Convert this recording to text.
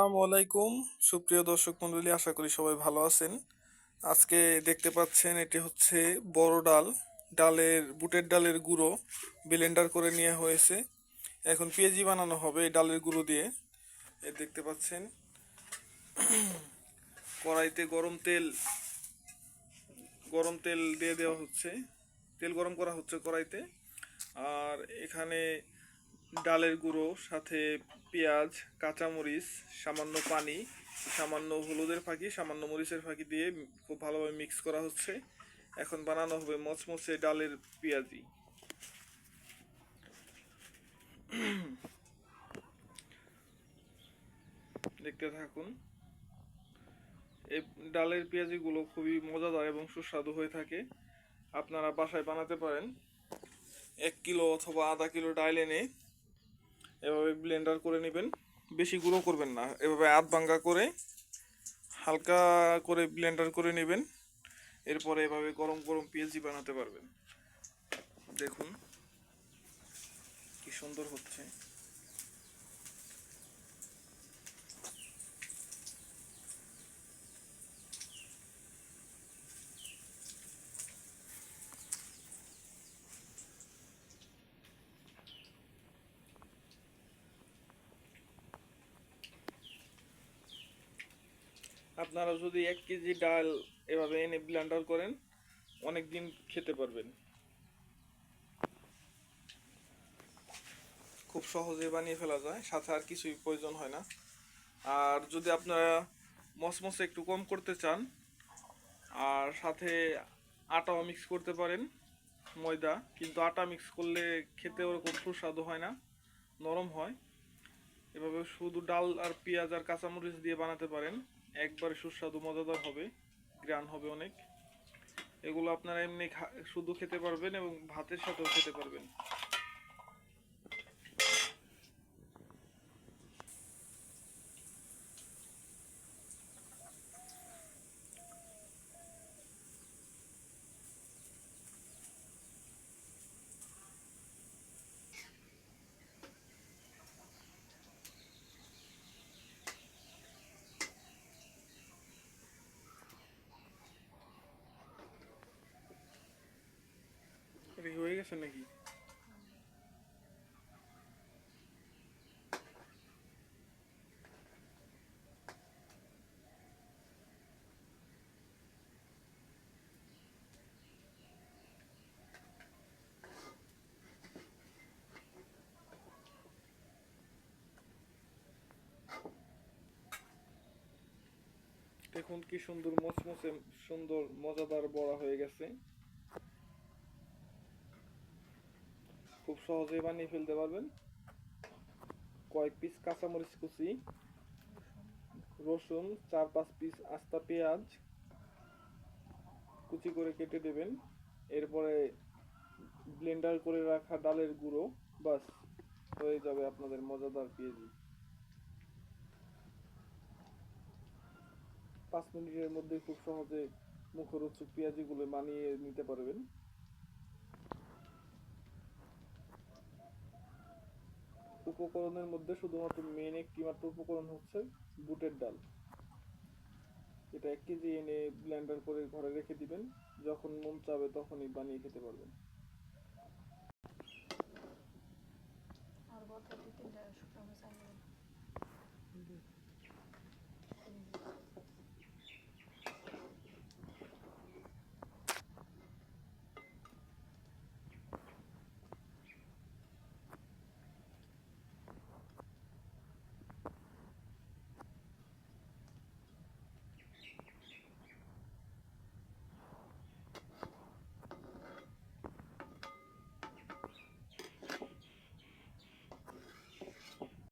আসসালামু আলাইকুম। সুপ্রিয় দর্শক মন্ডলী, আশা করি সবাই ভালো আছেন। আজকে দেখতে পাচ্ছেন, এটি হচ্ছে বড় ডাল। ডালের, বুটের ডালের গুঁড়ো ব্লেন্ডার করে নিয়ে হয়েছে। এখন পেঁয়াজি বানানো হবে এই ডালের গুঁড়ো দিয়ে। এ দেখতে পাচ্ছেন, কড়াইতে গরম তেল গরম তেল দিয়ে দেওয়া হচ্ছে। তেল গরম করা হচ্ছে কড়াইতে। আর এখানে ডালের গুঁড়ো, সাথে পেঁয়াজ, কাঁচামরিচ, সামান্য পানি, সামান্য হলুদের ফাঁকি, সামান্য মরিচের ফাঁকি দিয়ে খুব ভালোভাবে মিক্স করা হচ্ছে। এখন বানানো হবে মচমচে ডালের পেঁয়াজি। দেখতে থাকুন। এই ডালের পেঁয়াজিগুলো খুবই মজাদার এবং সুস্বাদু হয়ে থাকে। আপনারা বাসায় বানাতে পারেন। এক কিলো অথবা আধা কিলো ডাল এনে এভাবে ব্লেন্ডার করে নেবেন। বেশি গুঁড়ো করবেন না, এভাবে আধ ভাঙ্গা করে হালকা করে ব্লেন্ডার করে নেবেন। এরপরে এভাবে গরম গরম পেঁয়াজি বানাতে পারবেন। দেখুন কি সুন্দর হচ্ছে। আপনারা যদি এক কেজি ডাল এভাবে এনে ব্লেন্ডার করেন অনেক দিন খেতে পারবেন। খুব সহজে বানিয়ে ফেলা যায়, সাথে আর কিছুই প্রয়োজন হয় না। আর যদি আপনারা মসমসে একটু কম করতে চান, আর সাথে আটাও মিক্স করতে পারেন, ময়দা। কিন্তু আটা মিক্স করলে খেতে ওরকম সুস্বাদু হয় না, নরম হয়। এভাবে শুধু ডাল আর পেঁয়াজ আর কাঁচামরিচ দিয়ে বানাতে পারেন। একবারে সুস্বাদু, মজাদার হবে গ্রান হবে অনেক। এগুলো আপনারা এমনি শুধু খেতে পারবেন এবং ভাতের সাথেও খেতে পারবেন। কি নাকি? দেখুন কি সুন্দর মচমচে সুন্দর মজাদার বড়া হয়ে গেছে। খুব সহজেই বানিয়ে ফেলতে পারবেন। কয়েক পিস কাঁচামরিচ কুচি, রসুন, চার পাঁচ পিস আস্তা পেঁয়াজ কুচি করে কেটে দেবেন। এরপরে ব্লেন্ডার করে রাখা ডালের গুঁড়ো বাস হয়ে যাবে আপনাদের মজাদার পেঁয়াজি। পাঁচ মিনিটের মধ্যে খুব সহজে মুখরোচক পেঁয়াজিগুলো বানিয়ে নিতে পারবেন। উপকরণের মধ্যে শুধুমাত্র মেন একটি মাত্র উপকরণ হচ্ছে বুটের ডাল। এটা এক কেজি এনে ব্লেন্ডার করে ঘরে রেখে দিবেন। যখন মন চাবে তখনই বানিয়ে খেতে পারবেন। আর তিনটা